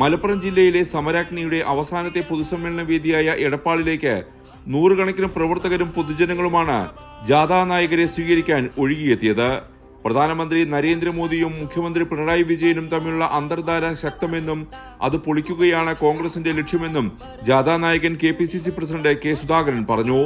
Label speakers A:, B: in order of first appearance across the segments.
A: മലപ്പുറം ജില്ലയിലെ സമരാഗ്നിയുടെ അവസാനത്തെ പൊതുസമ്മേളന വേദിയായ എടപ്പാളിലേക്ക് നൂറുകണക്കിന് പ്രവർത്തകരും പൊതുജനങ്ങളുമാണ് ജാഥാ നായകരെ സ്വീകരിക്കാൻ ഒഴുകിയെത്തിയത്. പ്രധാനമന്ത്രി നരേന്ദ്രമോദിയും മുഖ്യമന്ത്രി പിണറായി വിജയനും തമ്മിലുള്ള അന്തർധാര ശക്തമെന്നും അത് പൊളിക്കുകയാണ് കോൺഗ്രസിന്റെ ലക്ഷ്യമെന്നും ജാഥാ നായകൻ K P C C president K Sudhakaran പറഞ്ഞു.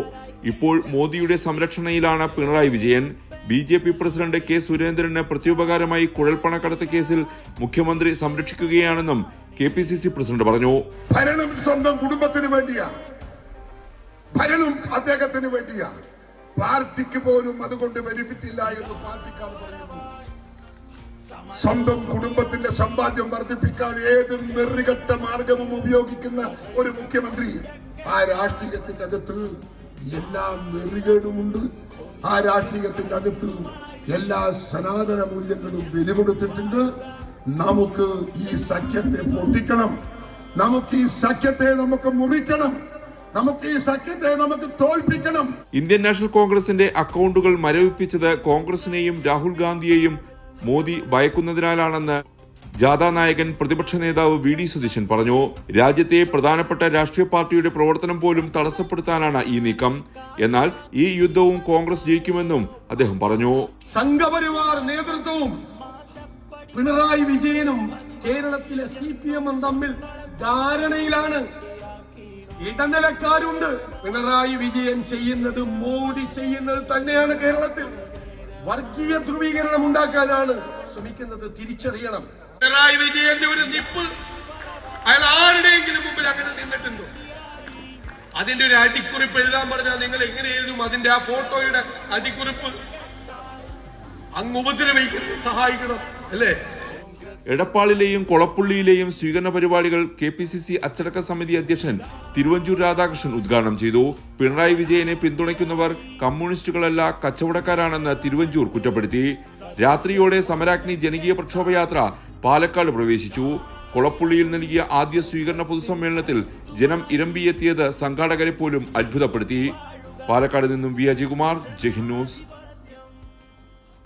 A: ഇപ്പോൾ മോദിയുടെ സംരക്ഷണയിലാണ് Pinarayi Vijayan. B J P president K സുരേന്ദ്രന് പ്രത്യുപകാരമായി കുഴൽപ്പണക്കടത്ത് കേസിൽ മുഖ്യമന്ത്രി സംരക്ഷിക്കുകയാണെന്നും K P C C president പറഞ്ഞു
B: ഭരണം സ്വന്തം കുടുംബത്തിന് വേണ്ടിയാ. ഭരണം അദ്ദേഹത്തിന് വേണ്ടിയാ. പാർട്ടിക്ക് പോലും അതുകൊണ്ട് ബെനിഫിറ്റ് ഇല്ല എന്ന് പാർട്ടിക്കാർ പറയുന്നു. സ്വന്തം കുടുംബത്തിന്റെ സമ്പാദ്യം വർദ്ധിപ്പിക്കാൻ ഏത് നെറികെട്ട മാർഗവും ഉപയോഗിക്കുന്ന ഒരു മുഖ്യമന്ത്രി ആ രാഷ്ട്രീയത്തിന്റെ അകത്ത് എല്ലാ നെറികേടുമുണ്ട് ആ രാഷ്ട്രീയത്തിന്റെ അകത്ത് എല്ലാ സനാതന മൂല്യങ്ങളും വെലുകൊടുത്തിട്ടുണ്ട് നമുക്ക് ഈ സഖ്യത്തെ പൊട്ടിക്കണം നമുക്ക് ഈ സഖ്യത്തെ നമുക്ക് മുറിക്കണം. നമുക്ക് ഈ സഖ്യത്തെ നമുക്ക് തോൽപ്പിക്കണം.
A: ഇന്ത്യൻ നാഷണൽ കോൺഗ്രസിന്റെ അക്കൗണ്ടുകൾ മരവിപ്പിച്ചത് കോൺഗ്രസിനെയും രാഹുൽ ഗാന്ധിയെയും മോദി ഭയക്കുന്നതിനാലാണെന്ന് ജാഥാ നായകൻ പ്രതിപക്ഷ നേതാവ് വി ഡി സതീശൻ പറഞ്ഞു. രാജ്യത്തെ പ്രധാനപ്പെട്ട രാഷ്ട്രീയ പാർട്ടിയുടെ പ്രവർത്തനം പോലും തടസ്സപ്പെടുത്താനാണ് ഈ നീക്കം. എന്നാൽ ഈ യുദ്ധവും കോൺഗ്രസ് ജയിക്കുമെന്നും അദ്ദേഹം പറഞ്ഞു.
C: സംഘപരിവാർ നേതൃത്വവും പിണറായി വിജയനും കേരളത്തിലെ സി പി എമ്മും തമ്മിൽ ധാരണയിലാണ്. ഇടനിലക്കാരുണ്ട്. പിണറായി വിജയൻ ചെയ്യുന്നത് മോഡി ചെയ്യുന്നത് തന്നെയാണ് കേരളത്തിൽ. വർഗീയ ധ്രുവീകരണം ഉണ്ടാക്കാനാണ് ശ്രമിക്കുന്നത്. തിരിച്ചറിയണം. പിണറായി വിജയന്റെ ഒരു നിപ്പ് അയാൾ ആരുടെയെങ്കിലും മുമ്പിൽ അങ്ങനെ നിന്നിട്ടുണ്ടോ? അതിന്റെ ഒരു അടിക്കുറിപ്പ് എഴുതാൻ പറഞ്ഞാൽ നിങ്ങൾ എങ്ങനെ എഴുതും? അതിന്റെ ആ ഫോട്ടോയുടെ അടിക്കുറിപ്പ് അങ്ങ് ഉപദ്രവിക്കുന്നു സഹായിക്കണം. അല്ലേ?
A: എടപ്പാളിലെയും കൊളപ്പുള്ളിയിലെയും സ്വീകരണ പരിപാടികൾ കെ പി സി സി അച്ചടക്ക സമിതി അധ്യക്ഷൻ തിരുവഞ്ചൂർ രാധാകൃഷ്ണൻ ഉദ്ഘാടനം ചെയ്തു. പിണറായി വിജയനെ പിന്തുണയ്ക്കുന്നവർ കമ്മ്യൂണിസ്റ്റുകളല്ല കച്ചവടക്കാരാണെന്ന് തിരുവഞ്ചൂർ കുറ്റപ്പെടുത്തി. രാത്രിയോടെ സമരാഗ്നി ജനകീയ പ്രക്ഷോഭയാത്ര പാലക്കാട് പ്രവേശിച്ചു. കൊളപ്പുള്ളിയിൽ നൽകിയ ആദ്യ സ്വീകരണ പൊതുസമ്മേളനത്തിൽ ജനം ഇരമ്പിയെത്തിയത് സംഘാടകരെ പോലും അത്ഭുതപ്പെടുത്തി. പാലക്കാട് നിന്നും വി. അജയകുമാർ ജഹിൻ ന്യൂസ്.